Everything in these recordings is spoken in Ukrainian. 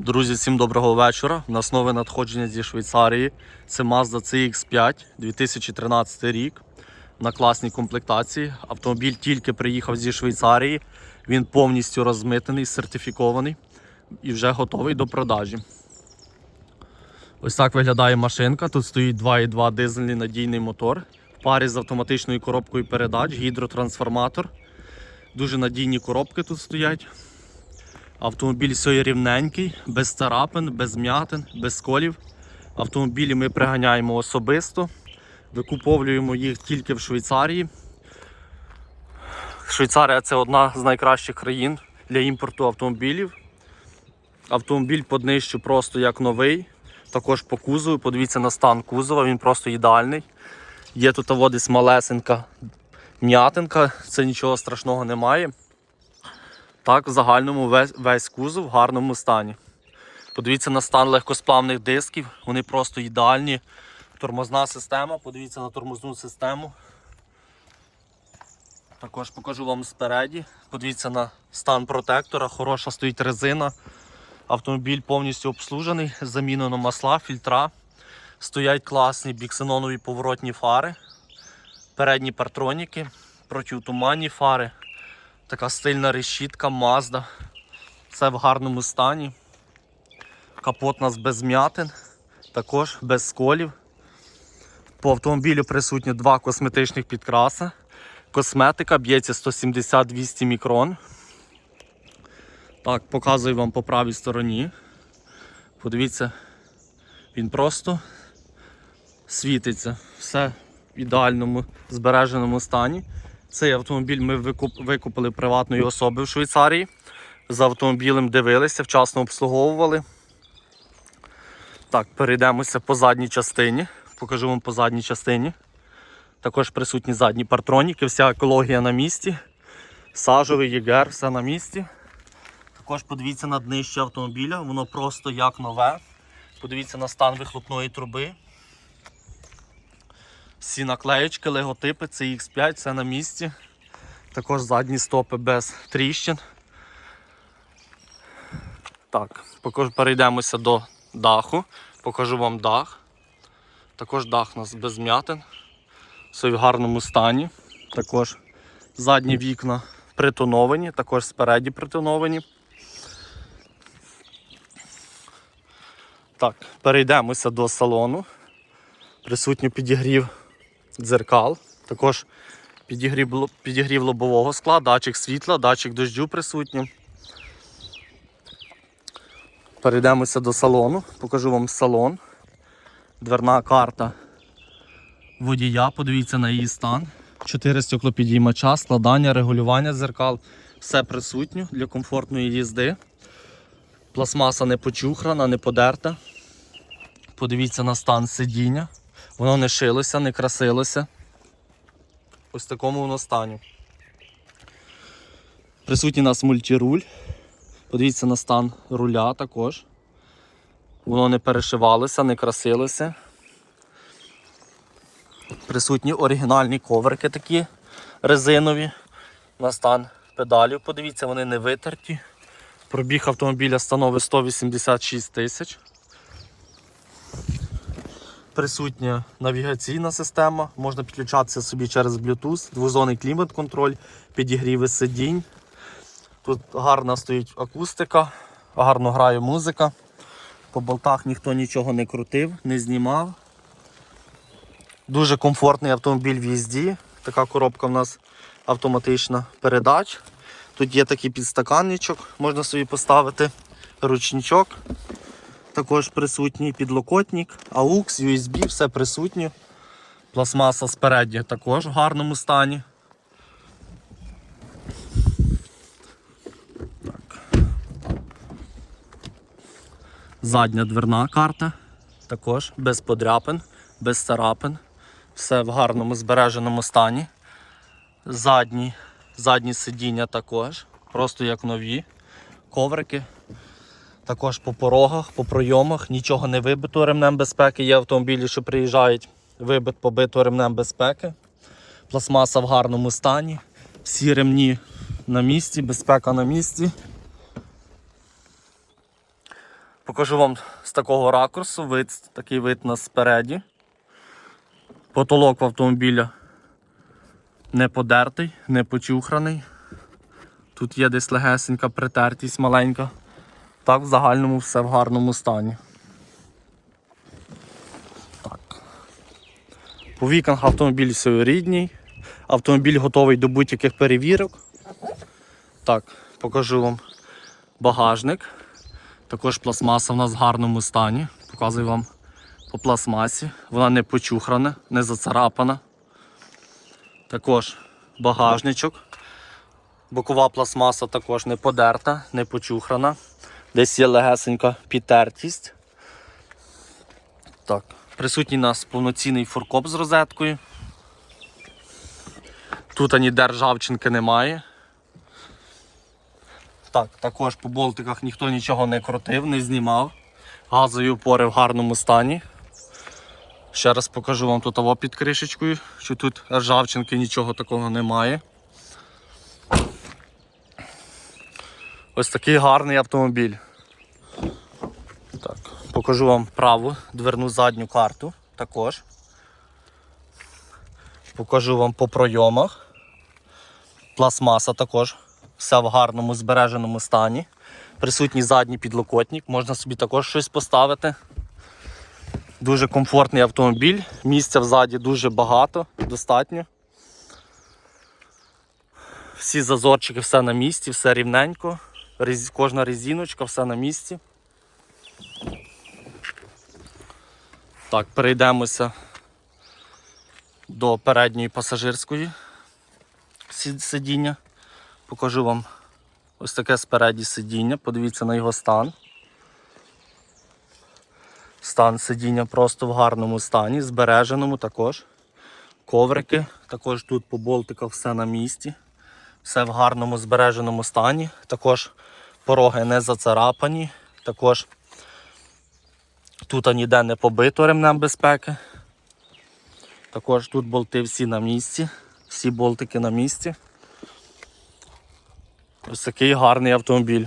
Друзі, всім доброго вечора. У нас нове надходження зі Швейцарії. Це Mazda CX5 2013 рік на класній комплектації. Автомобіль тільки приїхав зі Швейцарії. Він повністю розмитений, сертифікований і вже готовий до продажі. Ось так виглядає машинка. Тут стоїть 2,2 дизельний надійний мотор в парі з автоматичною коробкою передач, гідротрансформатор. Дуже надійні коробки тут стоять. Автомобіль все рівненький, без царапин, без м'ятин, без сколів. Автомобілі ми приганяємо особисто, викуповуємо їх тільки в Швейцарії. Швейцарія це одна з найкращих країн для імпорту автомобілів. Автомобіль по днищу просто як новий. Також по кузову. Подивіться на стан кузова, він просто ідеальний. Є тут водись малесенька м'ятинка, це нічого страшного немає. Так, в загальному весь, весь кузов в гарному стані. Подивіться на стан легкосплавних дисків, вони просто ідеальні. Тормозна система, подивіться на тормозну систему. Також покажу вам спереді. Подивіться на стан протектора, хороша стоїть резина. Автомобіль повністю обслужений, замінено масла, фільтра. Стоять класні біксенонові поворотні фари, передні партроніки, протитуманні фари. Така стильна решітка Mazda. Все в гарному стані. Капот у нас без м'ятин, також без сколів. По автомобілю присутні два косметичних підкраси. Косметика б'ється 170-200 мікрон. Так, показую вам по правій стороні. Подивіться, він просто світиться. Все в ідеальному збереженому стані. Цей автомобіль ми викупили приватної особи в Швейцарії. За автомобілем дивилися, вчасно обслуговували. Так, перейдемося по задній частині. Покажу вам по задній частині. Також присутні задні партроніки, вся екологія на місці. Сажовий ЄГР, все на місці. Також подивіться на днище автомобіля, воно просто як нове. Подивіться на стан вихлопної труби. Всі наклеєчки, логотипи, це X5, все на місці. Також задні стопи без тріщин. Так, покажу, перейдемося до даху. Покажу вам дах. Також дах у нас без м'ятин. Все в гарному стані. Також задні вікна притоновані, також спереді притоновані. Так, перейдемося до салону. Присутній підігрів дзеркал. Також підігрів, підігрів лобового скла, датчик світла, датчик дощу присутній. Перейдемося до салону, покажу вам салон. Дверна карта водія, подивіться на її стан. Чотири стеклопідіймача, складання, регулювання дзеркал. Все присутнє для комфортної їзди. Пластмаса не почухрана, не подерта. Подивіться на стан сидіння. Воно не шилося, не красилося. Ось такому воно стані. Присутній у нас мультируль. Подивіться на стан руля також. Воно не перешивалося, не красилося. Присутні оригінальні коврики такі резинові. На стан педалів. Подивіться, вони не витерті. Пробіг автомобіля становить 186 тисяч. Присутня навігаційна система, можна підключатися собі через Bluetooth, двозонний клімат-контроль, підігріви сидінь. Тут гарна стоїть акустика, гарно грає музика. По болтах ніхто нічого не крутив, не знімав. Дуже комфортний автомобіль в їзді. Така коробка в нас автоматична передач. Тут є такий підстаканничок, можна собі поставити ручничок. Також присутній підлокотник, AUX, USB, все присутнє. Пластмаса спереді також в гарному стані. Так. Задня дверна карта. Також без подряпин, без царапин. Все в гарному збереженому стані. Задні, задні сидіння також. Просто як нові. Коврики. Також по порогах, по пройомах, нічого не вибито ремнем безпеки. Є автомобілі, що приїжджають, вибит, побито ремнем безпеки. Пластмаса в гарному стані. Всі ремні на місці, безпека на місці. Покажу вам з такого ракурсу вид, такий вид у нас спереді. Потолок в автомобіля не подертий, не почухраний. Тут є десь легесенька притертість маленька. Так, в загальному все в гарному стані. Так. По вікнах автомобіль все рідній. Автомобіль готовий до будь-яких перевірок. Так, покажу вам багажник. Також пластмаса в нас в гарному стані. Показую вам по пластмасі. Вона не почухрана, не зацарапана. Також багажничок. Бокова пластмаса також не подерта, не почухрана. Десь є легесенька підтертість. Так. Присутній у нас повноцінний фуркоп з розеткою. Тут ані державчинки немає. Так, також по болтиках ніхто нічого не крутив, не знімав. Газові опори в гарному стані. Ще раз покажу вам тут аво під кришечкою, що тут ржавчинки нічого такого немає. Ось такий гарний автомобіль. Так, покажу вам праву дверну задню карту також. Покажу вам по пройомах. Пластмаса також. Все в гарному збереженому стані. Присутній задній підлокотник, можна собі також щось поставити. Дуже комфортний автомобіль, місця взаді дуже багато, достатньо. Всі зазорчики, все на місці, все рівненько. Кожна резиночка, все на місці. Так, перейдемося до передньої пасажирської сидіння. Покажу вам ось таке спереді сидіння. Подивіться на його стан. Стан сидіння просто в гарному стані, збереженому також. Коврики, також тут по болтиках все на місці. Все в гарному збереженому стані. Також пороги не зацарапані. Також тут ніде не побито ремнем безпеки. Також тут болти всі на місці. Всі болтики на місці. Ось такий гарний автомобіль.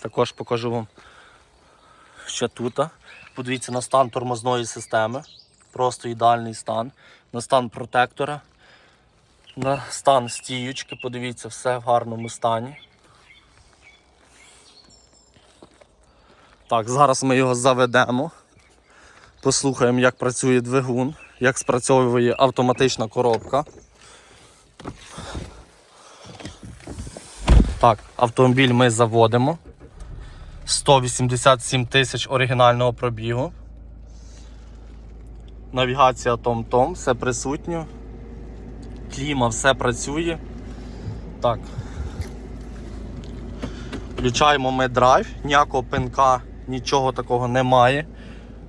Також покажу вам ще тут. Подивіться на стан тормозної системи. Просто ідеальний стан. На стан протектора. На стан стіючки, подивіться, все в гарному стані. Так, зараз ми його заведемо. Послухаємо, як працює двигун, як спрацьовує автоматична коробка. Так, автомобіль ми заводимо. 187 тисяч оригінального пробігу. Навігація Том-Том, все присутньо. Кліма, все працює. Так. Включаємо ми драйв, ніякого пинка, нічого такого немає.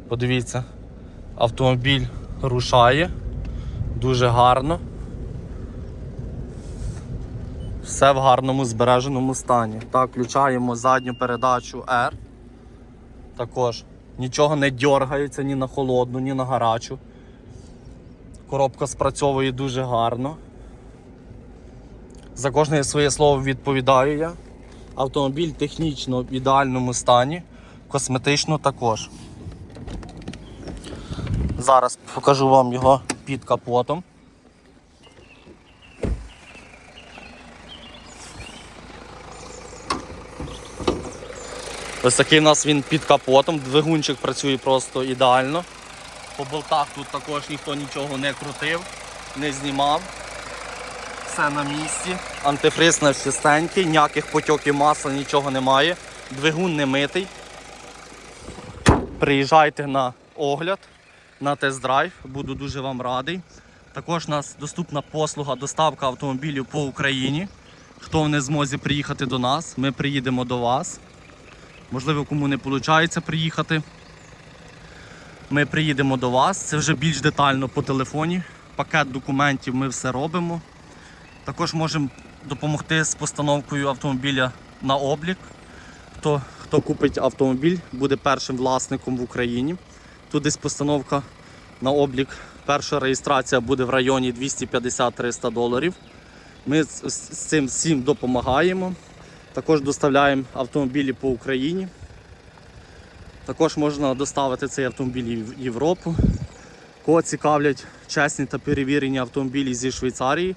Подивіться, автомобіль рушає дуже гарно. Все в гарному збереженому стані. Так, включаємо задню передачу R. Також нічого не дергається ні на холодну, ні на гарячу. Коробка спрацьовує дуже гарно. За кожне своє слово відповідаю я. Автомобіль технічно в ідеальному стані, косметично також. Зараз покажу вам його під капотом. Ось такий у нас він під капотом, двигунчик працює просто ідеально. По болтах тут також ніхто нічого не крутив, не знімав. Все на місці. Антифриз на чистенький, ніяких потьоків масла, нічого немає. Двигун не митий. Приїжджайте на огляд, на тест-драйв, буду дуже вам радий. Також у нас доступна послуга доставка автомобілів по Україні. Хто не змозі приїхати до нас, ми приїдемо до вас. Можливо, кому не виходить приїхати. Ми приїдемо до вас. Це вже більш детально по телефоні. Пакет документів ми все робимо. Також можемо допомогти з постановкою автомобіля на облік. Хто, хто купить автомобіль, буде першим власником в Україні. Тут десь постановка на облік. Перша реєстрація буде в районі 250-300 доларів. Ми з, цим всім допомагаємо. Також доставляємо автомобілі по Україні. Також можна доставити цей автомобіль в Європу. Кого цікавлять чесні та перевірені автомобілі зі Швейцарії,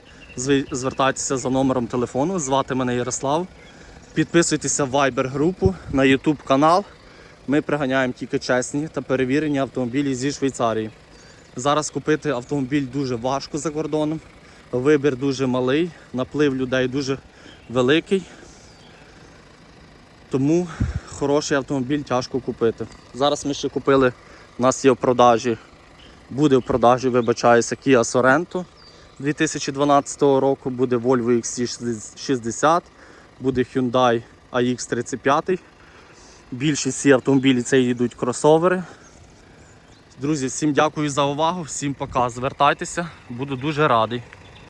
звертайтеся за номером телефону. Звати мене Ярослав. Підписуйтеся в Viber групу на YouTube канал. Ми приганяємо тільки чесні та перевірені автомобілі зі Швейцарії. Зараз купити автомобіль дуже важко за кордоном. Вибір дуже малий, наплив людей дуже великий. Тому хороший автомобіль тяжко купити. Зараз ми ще купили, у нас є в продажі, буде в продажі, вибачаюся, Kia Sorento 2012 року, буде Volvo XC60, буде Hyundai AX35. Більшість всі автомобілі це йдуть кросовери. Друзі, всім дякую за увагу, всім пока. Звертайтеся, буду дуже радий.